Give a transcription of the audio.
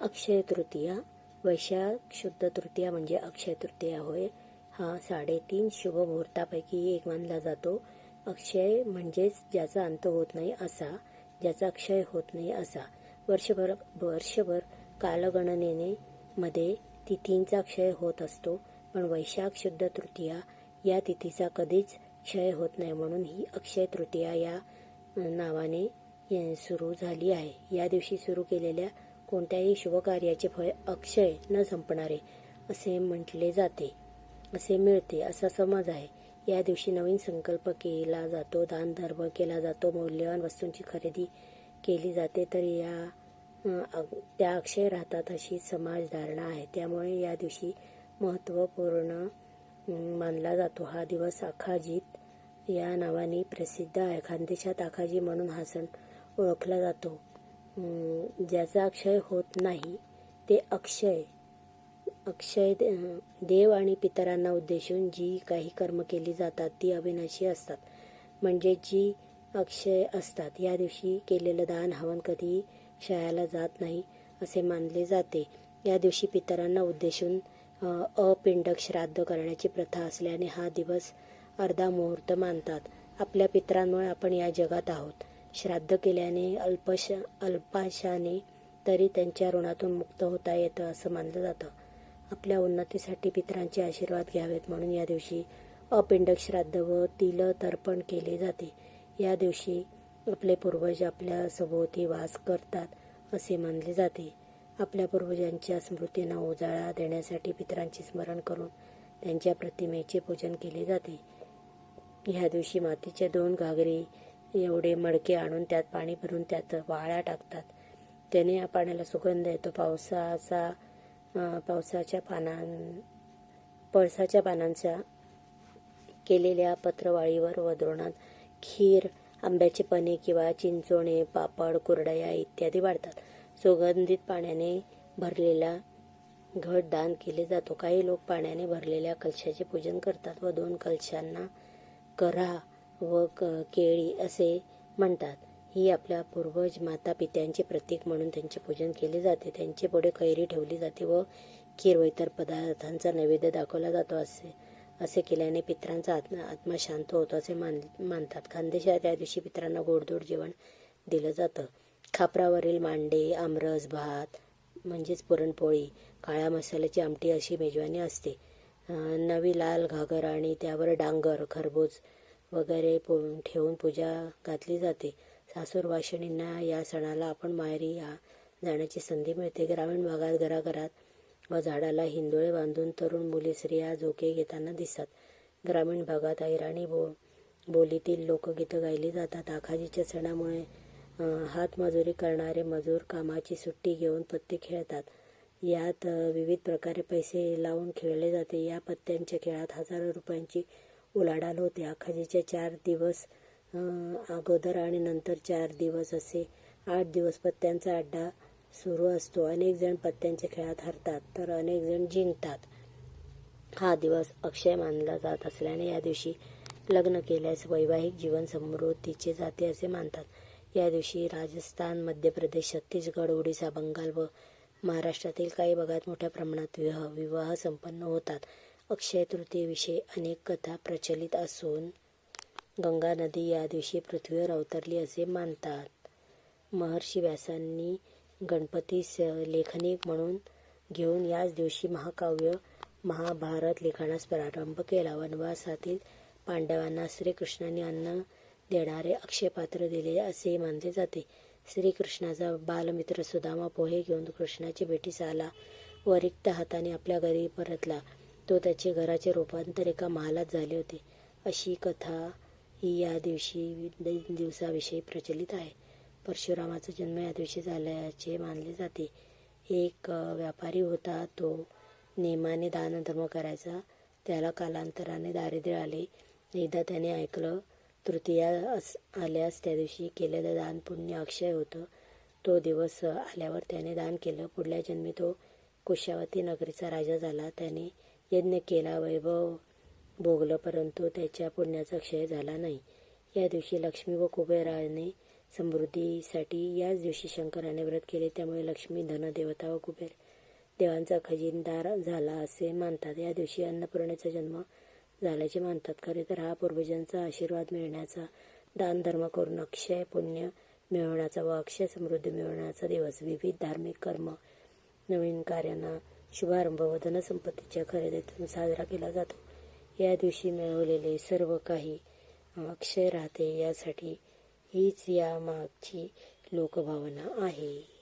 अक्षय तृतीया वैशाख शुद्ध तृतीया म्हणजे अक्षय तृतीया होय. हा साडेतीन शुभ मुहूर्तापैकी एक मानला जातो. अक्षय म्हणजेच ज्याचा अंत होत नाही असा ज्याचा क्षय होत नाही असा. वर्षभर वर्षभर कालगणनेने मध्ये तिथींचा क्षय होत असतो पण वैशाख शुद्ध तृतीया या तिथीचा कधीच क्षय होत नाही म्हणून ही अक्षय तृतीया या नावाने सुरू झाली आहे. या दिवशी सुरू केलेल्या कोणत्याही शुभकार्याचे फळ अक्षय न संपणारे असे म्हटले जाते असे मिळते असा समज आहे. या दिवशी नवीन संकल्प केला जातो. दान धर्म केला जातो. मौल्यवान वस्तूंची खरेदी केली जाते. तर या त्या अक्षय राहतात अशी समाजधारणा आहे. त्यामुळे या दिवशी महत्त्वपूर्ण मानला जातो. हा दिवस आखाजीत या नावाने प्रसिद्ध आहे. खानदेशात आखाजी म्हणून हा सण ओळखला जातो. ज्याचा अक्षय होत नाही ते अक्षय. अक्षय देव आणि पितरांना उद्देशून जी काही कर्म केली जातात ती अविनाशी असतात. म्हणजे जी अक्षय असतात या दिवशी केलेलं दान हवन कधी क्षयाला जात नाही असे मानले जाते. या दिवशी पितरांना उद्देशून अपिंडक श्राद्ध करण्याची प्रथा असल्याने हा दिवस अर्धा मुहूर्त मानतात. आपल्या पितरांमुळे आपण या जगात आहोत. श्राद्ध केल्याने अल्पश अल्पाशाने तरी त्यांच्या ऋणातून मुक्त होता येतं असं मानलं जातं. आपल्या उन्नतीसाठी पितरांचे आशीर्वाद घ्यावेत म्हणून या दिवशी अपिंडक श्राद्ध व तिल तर्पण केले जाते. या दिवशी आपले पूर्वज आपल्या सभोवती वास करतात असे मानले जाते. आपल्या पूर्वजांच्या स्मृतींना उजाळा देण्यासाठी पितरांचे स्मरण करून त्यांच्या प्रतिमेचे पूजन केले जाते. ह्या दिवशी मातीच्या दोन घागरी एवढे मडके आणून त्यात पाणी भरून त्यात वाळ्या टाकतात. त्याने या पाण्याला सुगंध येतो. पावसाचा पावसाच्या पानां पळसाच्या पानांच्या केलेल्या पत्रवाळीवर व द्रोणात खीर आंब्याचे पने किंवा चिंचोणे पापड कुरडया इत्यादी वाढतात. सुगंधित पाण्याने भरलेला घट दान केले जातो. काही लोक पाण्याने भरलेल्या कलशाचे पूजन करतात व दोन कलशांना करा व क- केळी असे म्हणतात. ही आपल्या पूर्वज माता पित्यांचे प्रतीक म्हणून त्यांचे पूजन केले जाते. त्यांचे पुढे कैरी ठेवली जाते व खीर व इतर पदार्थांचा नैवेद्य दाखवला जातो असे असे केल्याने पित्रांचा आत्मा आत्मा शांत होतो असे मान मानतात. खानदेशात त्या दिवशी पित्रांना गोडधोड जेवण दिलं जातं. खापरावरील मांडे आमरस भात म्हणजेच पुरणपोळी काळ्या मसाल्याची आमटी अशी मेजवानी असते. नवी लाल घागर आणि त्यावर डांगर खरबूज वगैरे पो ठेवून पूजा घातली जाते. सासूर वाशिणींना या सणाला आपण माहेरी या जाण्याची संधी मिळते. ग्रामीण भागात घराघरात व झाडाला हिंदोळे बांधून तरुण मुली स्त्रिया झोके घेताना दिसतात. ग्रामीण भागात अहिराणी बो बोलीतील लोकगीतं गायली जातात. आखाजीच्या सणामुळे हातमजुरी करणारे मजूर कामाची सुट्टी घेऊन पत्ते खेळतात. यात विविध प्रकारे पैसे लावून खेळले जाते. या पत्त्यांच्या खेळात हजारो रुपयांची उलाढाल होते. आखाजीचे चार दिवस अगोदर आणि नंतर चार दिवस असे आठ दिवस पत्त्यांचा अड्डा सुरू असतो. अनेक जण पत्त्यांच्या खेळात हरतात तर अनेक जण जिंकतात. हा दिवस अक्षय मानला जात असल्याने या दिवशी लग्न केल्यास वैवाहिक जीवन समृद्धीचे जाते असे मानतात. या दिवशी राजस्थान मध्य प्रदेश छत्तीसगड ओडिसा बंगाल व महाराष्ट्रातील काही भागात मोठ्या प्रमाणात विवाह विवाह संपन्न होतात. अक्षय तृतीयेविषयी अनेक कथा प्रचलित असून गंगा नदी या दिवशी पृथ्वीवर अवतरली असे मानतात. महर्षी व्यासांनी गणपतीस लेखनिक म्हणून घेऊन याच दिवशी महाकाव्य महाभारत लिखाणास प्रारंभ केला. वनवासातील पांडवांना श्रीकृष्णाने अन्न देणारे अक्षयपात्र दिले असे मानले जाते. श्रीकृष्णाचा बालमित्र सुदामा पोहे घेऊन कृष्णाची भेटीस आला व रिक्त हाताने आपल्या घरी परतला. तो त्याचे घराचे रूपांतर एका महालात झाले होते. अशी कथा ही या दिवशी दिवसाविषयी प्रचलित आहे. परशुरामाचा जन्म या दिवशी झाल्याचे मानले जाते. एक व्यापारी होता तो नेमाने दानधर्म करायचा. त्याला कालांतराने दारिद्र्य आले. एकदा त्याने ऐकलं तृतीया अस आल्यास त्या दिवशी केलेलं दान पुण्य अक्षय होतं. तो दिवस आल्यावर त्याने दान केलं. पुढल्या जन्मी तो कुशावती नगरीचा राजा झाला. त्याने यज्ञ केला वैभव. भोगलं परंतु त्याच्या पुण्याचा क्षय झाला नाही. या दिवशी लक्ष्मी व कुबेराने समृद्धीसाठी याच दिवशी शंकराने व्रत केले. त्यामुळे लक्ष्मी धनदेवता व कुबेर देवांचा खजिनदार झाला असे मानतात. या दिवशी अन्नपूर्णेचा जन्म झाल्याचे मानतात. खरे तर हा पूर्वजांचा आशीर्वाद मिळण्याचा दान धर्म करून अक्षय पुण्य मिळवण्याचा व अक्षय समृद्धी मिळवण्याचा दिवस. विविध धार्मिक कर्म नवीन कार्यांना शुभारंभ व धनसंपत्तीच्या खरेदीतून साजरा केला जातो. या दिवशी मिळवलेले सर्व काही अक्षय राहते यासाठी हीच या मागची लोकभावना आहे.